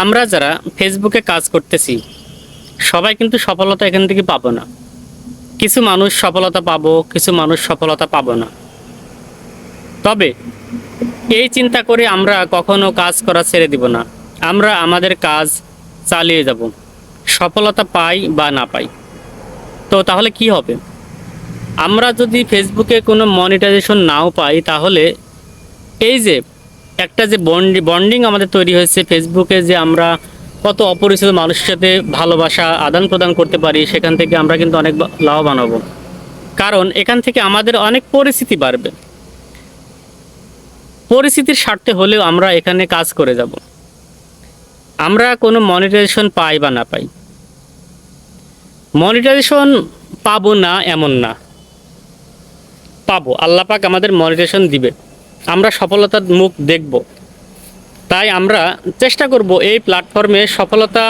আমরা যারা ফেসবুকে কাজ করতেছি, সবাই কিন্তু সফলতা এখান থেকে পাবো না। কিছু মানুষ সফলতা পাবো, কিছু মানুষ সফলতা পাবো না। তবে এই চিন্তা করে আমরা কখনো কাজ করা ছেড়ে দিব না। আমরা আমাদের কাজ চালিয়ে যাব, সফলতা পাই বা না পাই। তো তাহলে কি হবে? আমরা যদি ফেসবুকে কোনো মনিটাইজেশন নাও পাই, তাহলে এই যে একটা যে বন্ডি আমাদের তৈরি হয়েছে ফেসবুকে যে আমরা কত অপরিচিত মানুষের সাথে ভালোবাসা আদান প্রদান করতে পারি, সেখান থেকে আমরা কিন্তু অনেক লাভবান হব। কারণ এখান থেকে আমাদের অনেক পরিস্থিতি বাড়বে। পরিস্থিতির স্বার্থে হলেও আমরা এখানে কাজ করে যাব। আমরা কোনো মনিটাইজেশন পাই বা না পাই। মনিটাইজেশন পাবো না এমন না। পাবো, আল্লাহ পাক আমাদের মনিটাইজেশন দিবে। আমরা সফলতার মুখ দেখব। তাই আমরা চেষ্টা করব এই প্ল্যাটফর্মে সফলতা,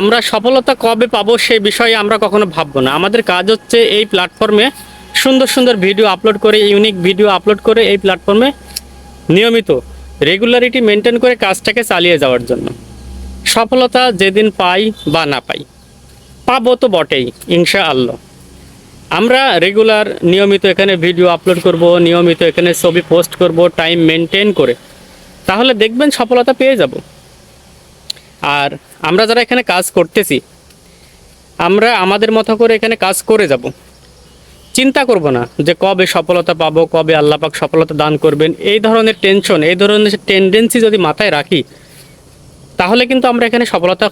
আমরা সফলতা কবে পাবো সেই বিষয়ে আমরা কখনো ভাববো না। আমাদের কাজ হচ্ছে এই প্ল্যাটফর্মে সুন্দর সুন্দর ভিডিও আপলোড করে ইউনিক ভিডিও আপলোড করে এই প্ল্যাটফর্মে নিয়মিত রেগুলারিটি মেনটেন করে কাজটাকে চালিয়ে যাওয়ার জন্য। সফলতা যেদিন পাই বা না পাই। পাবো তো বটেই ইনশা আল্লাহ আমরা রেগুলার নিয়মিত এখানে ভিডিও আপলোড করব, নিয়মিত এখানে ছবি পোস্ট করব টাইম মেনটেন করে। তাহলে দেখবেন সফলতা পেয়ে যাব। আর আমরা যারা এখানে কাজ করতেছি, আমরা আমাদের মতো করে এখানে কাজ করে যাব। চিন্তা করব না যে কবে সফলতা পাবো, কবে আল্লাহ পাক সফলতা দান করবেন। এই ধরনের টেনশন এই ধরনের টেন্ডেন্সি যদি মাথায় রাখি, তাহলে কিন্তু আমরা এখানে সফলতা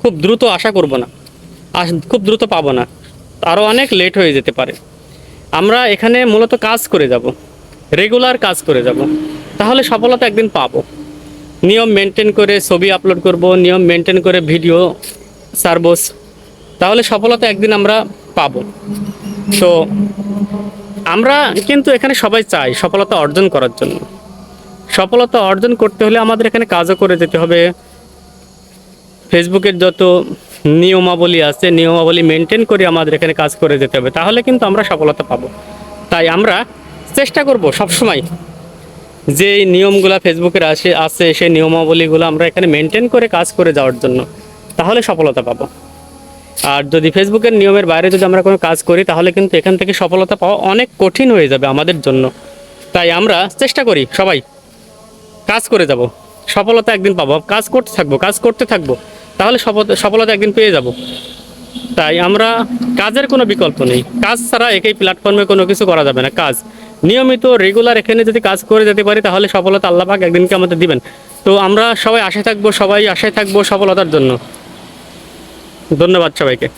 খুব দ্রুত আশা করব না খুব দ্রুত পাবো না। আরও অনেক লেট হয়ে যেতে পারে। আমরা এখানে মূলত কাজ করে যাব রেগুলার কাজ করে যাব। তাহলে সফলতা একদিন পাবো। নিয়ম মেনটেন করে ছবি আপলোড করব, নিয়ম মেনটেন করে ভিডিও সার্ভোস তাহলে সফলতা একদিন আমরা পাবো। তো আমরা কিন্তু এখানে সবাই চাই সফলতা অর্জন করার জন্য। সফলতা অর্জন করতে হলে আমাদের এখানে কাজও করে যেতে হবে। ফেসবুকের যত নিয়মাবলী আছে, নিয়মাবলী মেনটেন করে আমাদের এখানে কাজ করে যেতে হবে, তাহলে কিন্তু আমরা সফলতা পাবো। তাই আমরা চেষ্টা করব সবসময় যে নিয়মগুলো ফেসবুকের আসে আছে সেই নিয়মাবলীগুলো আমরা এখানে মেনটেন করে কাজ করে যাওয়ার জন্য, তাহলে সফলতা পাবো। আর যদি ফেসবুকের নিয়মের বাইরে যদি আমরা কোনো কাজ করি, তাহলে কিন্তু এখান থেকে সফলতা পাওয়া অনেক কঠিন হয়ে যাবে আমাদের জন্য। তাই আমরা চেষ্টা করি সবাই কাজ করে যাব, সফলতা একদিন পাবো। কাজ করতে থাকব, কাজ করতে থাকব। তাহলে সফল- সফলতা একদিন পেয়ে যাব। তাই আমরা কাজের কোনো বিকল্প নেই। কাজ ছাড়া একই প্ল্যাটফর্মে কোনো কিছু করা যাবে না। কাজ নিয়মিত রেগুলার এখানে যদি কাজ করে যেতে পারি, তাহলে সফলতা আল্লাপাক একদিনকে আমাদের দিবেন। তো আমরা সবাই আশায় থাকব, সবাই আশায় থাকব সফলতার জন্য। ধন্যবাদ সবাইকে।